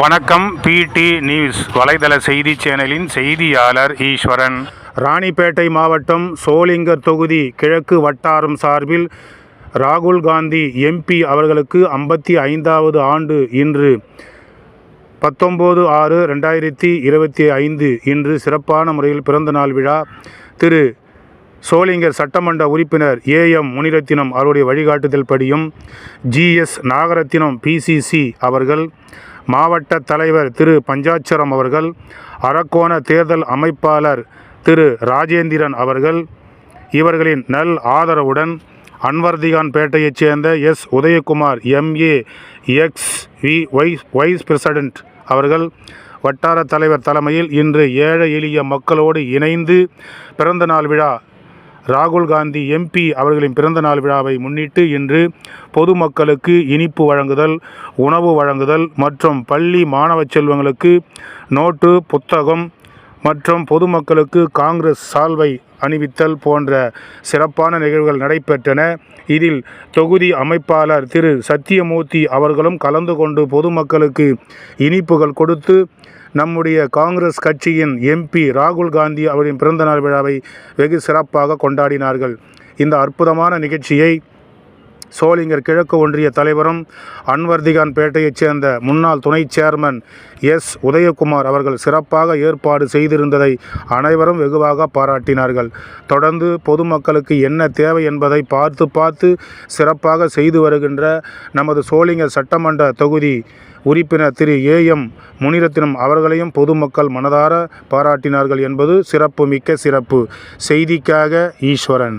வணக்கம் பிடி நியூஸ் வலைதள செய்தி சேனலின் செய்தியாளர் ஈஸ்வரன். ராணிப்பேட்டை மாவட்டம் சோளிங்கர் தொகுதி கிழக்கு வட்டாரம் சார்பில் ராகுல் காந்தி எம்பி அவர்களுக்கு ஐம்பத்தி ஐந்தாவது ஆண்டு இன்று பத்தொம்போது ஆறு ரெண்டாயிரத்தி இருபத்தி ஐந்து இன்று சிறப்பான முறையில் பிறந்தநாள் விழா. திரு சோளிங்கர் சட்டமன்ற உறுப்பினர் ஏஎம் முனிரத்தினம் அவருடைய வழிகாட்டுதல் படியும் ஜிஎஸ் நாகரத்தினம் பிசிசி அவர்கள் மாவட்ட தலைவர் திரு பஞ்சாட்சரம் அவர்கள் அரக்கோண தேர்தல் அமைப்பாளர் திரு ராஜேந்திரன் அவர்கள் இவர்களின் நல் ஆதரவுடன் அன்வர்திகான் பேட்டையைச் சேர்ந்த S. Udayakumar MA X. V. Vice vice president அவர்கள் வட்டார தலைவர் தலைமையில் இன்று ஏழை எளிய மக்களோடு இணைந்து பிறந்தநாள் விழா ராகுல் காந்தி எம்பி அவர்களின் பிறந்தநாள் விழாவை முன்னிட்டு இன்று பொதுமக்களுக்கு இனிப்பு வழங்குதல் உணவு வழங்குதல் மற்றும் பள்ளி மாணவ செல்வங்களுக்கு நோட்டு புத்தகம் மற்றும் பொதுமக்களுக்கு காங்கிரஸ் சால்வை அணிவித்தல் போன்ற சிறப்பான நிகழ்வுகள் நடைபெற்றன. இதில் தொகுதி அமைப்பாளர் திரு. சத்தியமூர்த்தி அவர்களும் கலந்து கொண்டு பொதுமக்களுக்கு இனிப்புகள் கொடுத்து நம்முடைய காங்கிரஸ் கட்சியின் எம்பி ராகுல் காந்தி அவரின் பிறந்தநாள் விழாவை வெகு சிறப்பாக கொண்டாடினார்கள். இந்த அற்புதமான நிகழ்ச்சியை சோளிங்கர் கிழக்கு ஒன்றிய தலைவரும் அன்வர்திகான் பேட்டையைச் சேர்ந்த முன்னாள் துணை சேர்மன் எஸ். உதயகுமார் அவர்கள் சிறப்பாக ஏற்பாடு செய்திருந்ததை அனைவரும் வெகுவாக பாராட்டினார்கள். தொடர்ந்து பொதுமக்களுக்கு என்ன தேவை என்பதை பார்த்து பார்த்து சிறப்பாக செய்து வருகின்ற நமது சோளிங்கர் சட்டமன்ற தொகுதி உறுப்பினர் திரு. ஏஎம் முனிரத்தினம் அவர்களையும் பொதுமக்கள் மனதார பாராட்டினார்கள் என்பது சிறப்பு மிக்க சிறப்பு. செய்திக்காக ஈஸ்வரன்.